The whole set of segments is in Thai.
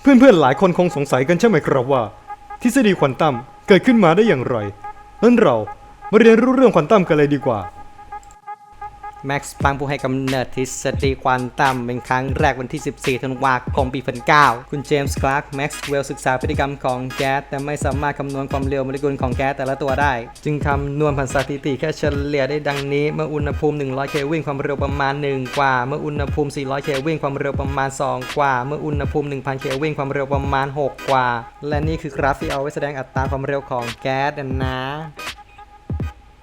เพื่อนๆหลายคนคงสงสัยกันใช่ไหมครับว่า ทฤษฎีควอนตัมเกิดขึ้นมาได้อย่างไรนั้นเรามาเรียนรู้เรื่องควอนตัมกันเลยดีกว่า แม็กซ์พังผู้ให้กำเนิดทฤษฎีควอนตัมเป็นครั้งแรกวันที่ 14 ธันวาคมปี 2009 คุณเจมส์ คลาร์ก แม็กซ์เวลล์ศึกษาพฤติกรรมของแก๊ส แต่ไม่สามารถคำนวณความเร็วโมเลกุลของแก๊สแต่ละตัวได้ จึงคำนวณผ่านสถิติแค่เฉลี่ยได้ดังนี้ เมื่ออุณหภูมิ 100 เคลวินความเร็วประมาณ 1 กว่า เมื่ออุณหภูมิ 400 เคลวินความเร็วประมาณ 2 กว่า เมื่ออุณหภูมิ 1,000 เคลวินความเร็วประมาณ 6 กว่า และนี่คือกราฟที่เอาไว้แสดงอัตราความเร็วของแก๊สนะ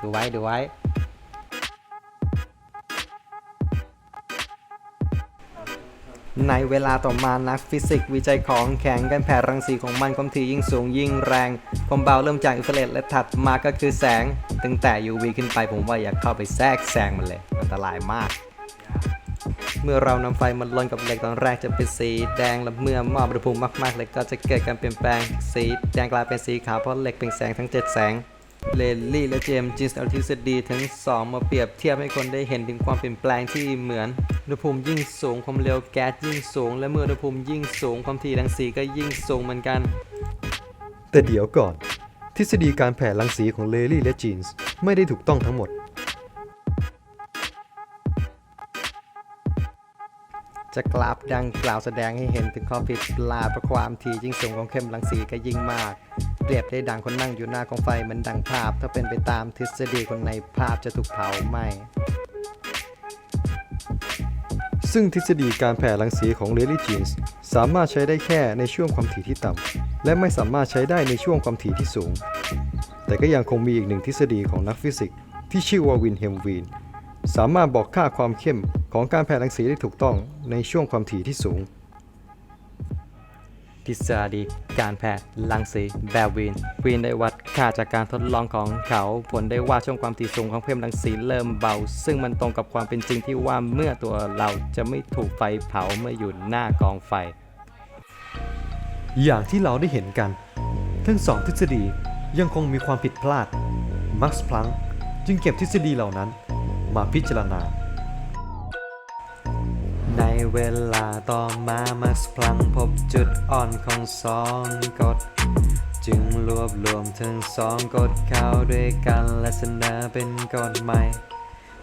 ดูไว้ดูไว้ ในเวลาต่อมานักฟิสิกส์วิจัยของแข็งการแผ่รังสีของมันความถี่ยิ่งสูงยิ่งแรง ความเบาเริ่มจากอินฟราเรดและถัดมาก็คือแสง ตั้งแต่ UV ขึ้นไปผมว่าอยากเข้าไปแทรกแซงมันเลย อันตรายมาก เมื่อเรานำไฟมาลนกับเหล็กตอนแรกจะเป็นสีแดงและเมื่อมอบอุณหภูมิมากๆเหล็กก็จะเกิดการเปลี่ยนแปลง สีแดงกลายเป็นสีขาวเพราะเหล็กเป็นแสงทั้ง 7 แสง เลนลี่และเจมส์จินส์เอาทฤษฎีทั้งสองมาเปรียบเทียบให้คนได้เห็นถึงความเปลี่ยนแปลงที่เหมือนอุณหภูมิยิ่งสูงความเร็วแก๊สยิ่งสูง และเมื่ออุณหภูมิยิ่งสูงความถี่รังสีก็ยิ่งสูงเหมือนกัน แต่เดี๋ยวก่อน ทฤษฎีการแผ่รังสีของเลลี่และจีนส์ไม่ได้ถูกต้องทั้งหมด จะกราฟดังกล่าวแสดงให้เห็นถึงข้อผิดพลาดเพระความถี่ยิ่งสูงความเข้มรังสีก็ยิ่งมาก เปรียบได้ดังคนนั่งอยู่หน้ากองไฟเหมือนดังภาพ ถ้าเป็นไปตามทฤษฎีคนในภาพจะถูกเผาไหม้ซึ่งทฤษฎีการแผ่รังสีของเลลี่จีนส์สามารถใช้ได้แค่ในช่วงความถี่ที่ต่ำและไม่สามารถใช้ได้ในช่วงความถี่ที่สูง แต่ก็ยังคงมีอีกหนึ่งทฤษฎีของนักฟิสิกส์ที่ชื่อว่าวินเฮมวีนสามารถบอกค่าความเข้ม ของการแผ่รังสีได้ถูกต้องในช่วงความถี่ที่สูง ทฤษฎีการแผ่รังสีแบบวีนวีนได้วัดค่าจากการทดลองของเขาผลได้ว่าช่วงความถี่สูงของเข้มรังสีเริ่มเบา ซึ่งมันตรงกับความเป็นจริงที่ว่าเมื่อตัวเราจะไม่ถูกไฟเผาเมื่ออยู่หน้ากองไฟ อย่างที่เราได้เห็นกัน ทั้งสองทฤษฎียังคงมีความผิดพลาด มักซ์พลังจึงเก็บทฤษฎีเหล่านั้นมาพิจารณา เวลาต่อมามักพลังพบจุดอ่อนของสองกฎจึงรวบรวมทั้งสองกฎเข้าด้วยกันและเสนอเป็นกฎใหม่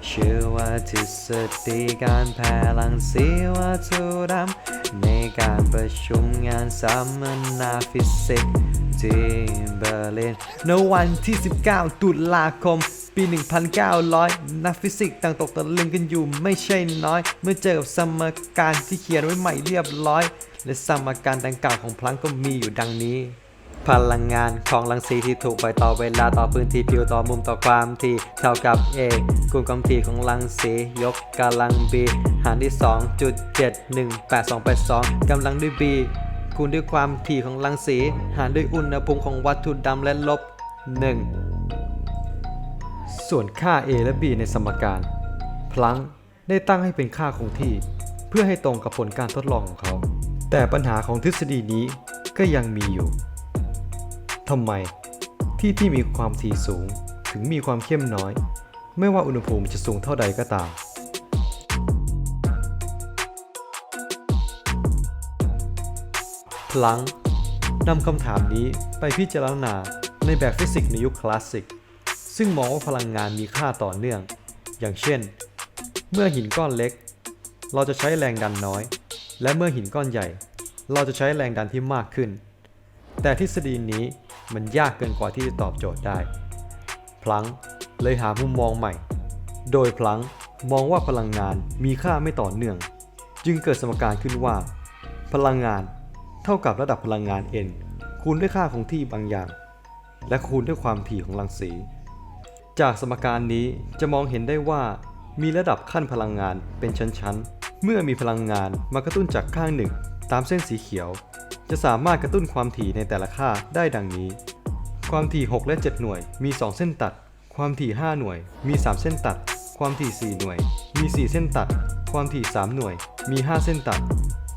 ชื่อว่าทฤษฎีการแผ่รังสีวัตถุดำในการประชุมงานสัมมนาฟิสิกส์ที่เบอร์ลินในวันที่ 19 ตุลาคม ปี 1900 นักฟิสิกส์ต่างตกตะลึงกันอยู่ไม่ใช่น้อย เมื่อเจอกับสมการที่เขียนไว้ใหม่เรียบร้อย และสมการดังกล่าวของพลังก็มีอยู่ดังนี้พลังงานของรังสีที่ถูกปล่อยต่อเวลาต่อพื้นที่ผิวต่อมุมต่อความถี่เท่ากับ a คูณความถี่ของรังสียกกำลัง b หารด้วย2.71882กำลังด้วย b คูณด้วยความถี่ของรังสี หารด้วยอุณหภูมิของวัตถุดำและลบ 1 ส่วนค่า a และ b ในสมการ พลังได้ตั้งให้เป็นค่าคงที่ เพื่อให้ตรงกับผลการทดลองของเขา แต่ปัญหาของทฤษฎีนี้ก็ยังมีอยู่ทำไมที่ที่มีความถี่สูงถึงมีความเข้มน้อย ไม่ว่าอุณหภูมิจะสูงเท่าใดก็ตาม พลังนำคำถามนี้ไปพิจารณาในแบบฟิสิกส์ในยุคคลาสสิก ซึ่งมองว่าพลังงานมีค่าต่อเนื่อง อย่างเช่น เมื่อหินก้อนเล็ก เราจะใช้แรงดันน้อย และเมื่อหินก้อนใหญ่ เราจะใช้แรงดันที่มากขึ้น แต่ทฤษฎีนี้มันยากเกินกว่าที่จะตอบโจทย์ได้ พลังเลยหามุมมองใหม่ โดยพลังมองว่าพลังงานมีค่าไม่ต่อเนื่อง จึงเกิดสมการขึ้นว่า พลังงานเท่ากับระดับพลังงาน n คูณด้วยค่าคงที่บางอย่าง และคูณด้วยความถี่ของรังสี จากสมการนี้จะมองเห็นได้ว่า มีระดับขั้นพลังงานเป็นชั้นๆ เมื่อมีพลังงานมากระตุ้นจากข้างหนึ่ง ตามเส้นสีเขียว จะสามารถกระตุ้นความถี่ในแต่ละค่าได้ดังนี้ ความถี่ 6 และ 7 หน่วยมี 2 เส้นตัด ความถี่ 5 หน่วยมี 3 เส้นตัด ความถี่ 4 หน่วย มี 4 เส้นตัด ความถี่ 3 หน่วย มี 5 เส้นตัด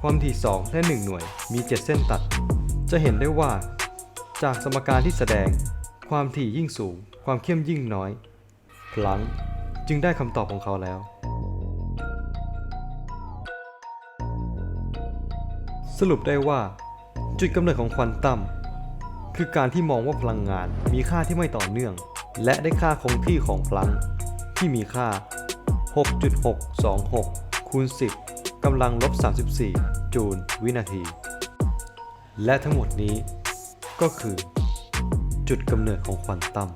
ความถี่ 2 และ 1 หน่วย มี 7 เส้นตัด จะเห็นได้ว่า จากสมการที่แสดง ความถี่ยิ่งสูง ความเข้มยิ่งน้อย พลังจึงได้คำตอบของเขาแล้ว สรุปได้ว่า จุดกำเนิดของควอนตัมคือการที่มองว่าพลังงานมีค่าที่ไม่ต่อเนื่อง และได้ค่าคงที่ของพลัง ที่มีค่า 6.626คูณ10กำลังลบ 34 จูลวินาที และทั้งหมดนี้ก็คือจุดกำเนิดของควอนตัม